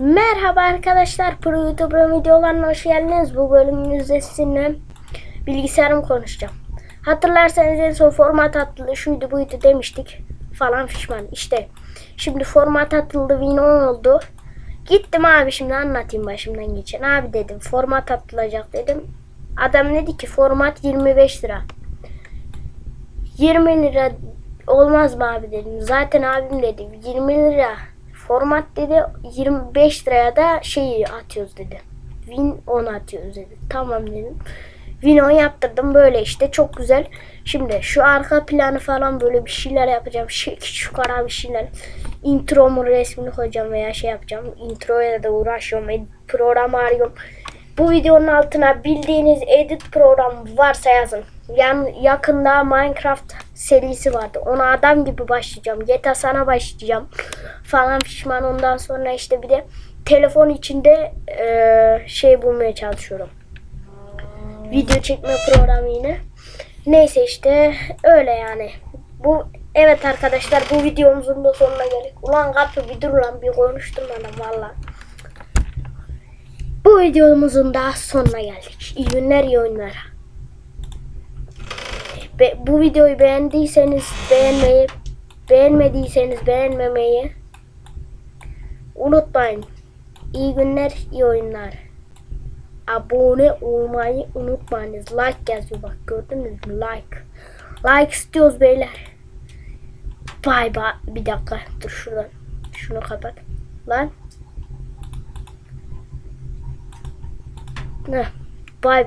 Merhaba arkadaşlar, Pro YouTuber videolarına hoş geldiniz. Bu bölümümüzde sizinle bilgisayarımı konuşacağım. Hatırlarsanız en son format atıldı, şuydu buydu demiştik falan fişman. İşte şimdi format atıldı, win 10 oldu. Gittim abi şimdi anlatayım başımdan geçen. Abi dedim format atılacak dedim. Adam dedi ki format 25 lira. 20 lira olmaz mı abi dedim. Zaten abim dedi 20 lira format dedi 25 liraya da şeyi atıyoruz dedi. Win 10 atıyoruz dedi. Tamam dedim. Win 10 yaptırdım böyle işte çok güzel. Şimdi şu arka planı falan böyle bir şeyler yapacağım. Şu, şu kara bir şeyler. Intromu resmini koyacağım veya şey yapacağım. Introya da uğraşıyorum. Edit program arıyorum. Bu videonun altına bildiğiniz edit programı varsa yazın. Yan, yakında Minecraft serisi vardı. Ona adam gibi başlayacağım. GTA sana başlayacağım. Falan pişman ondan sonra işte bir de telefon içinde eee, şey bulmaya çalışıyorum. Video çekme programı yine. Neyse işte öyle yani. Bu evet arkadaşlar bu videomuzun da sonuna geldik. Ulan kapı bir dur lan bir konuşturmadım valla. Bu videomuzun da sonuna geldik. İyi günler, iyi oyunlar. Be- bu videoyu beğendiyseniz beğenmeyi, beğenmediyseniz beğenmemeyi unutmayın. İyi günler, iyi oyunlar. Abone olmayı unutmayınız. Like yazıyor bak gördünüz mü? Like. Like istiyoruz beyler. Bay bay. Bir dakika dur şuradan. Şunu kapat. Lan. Ne?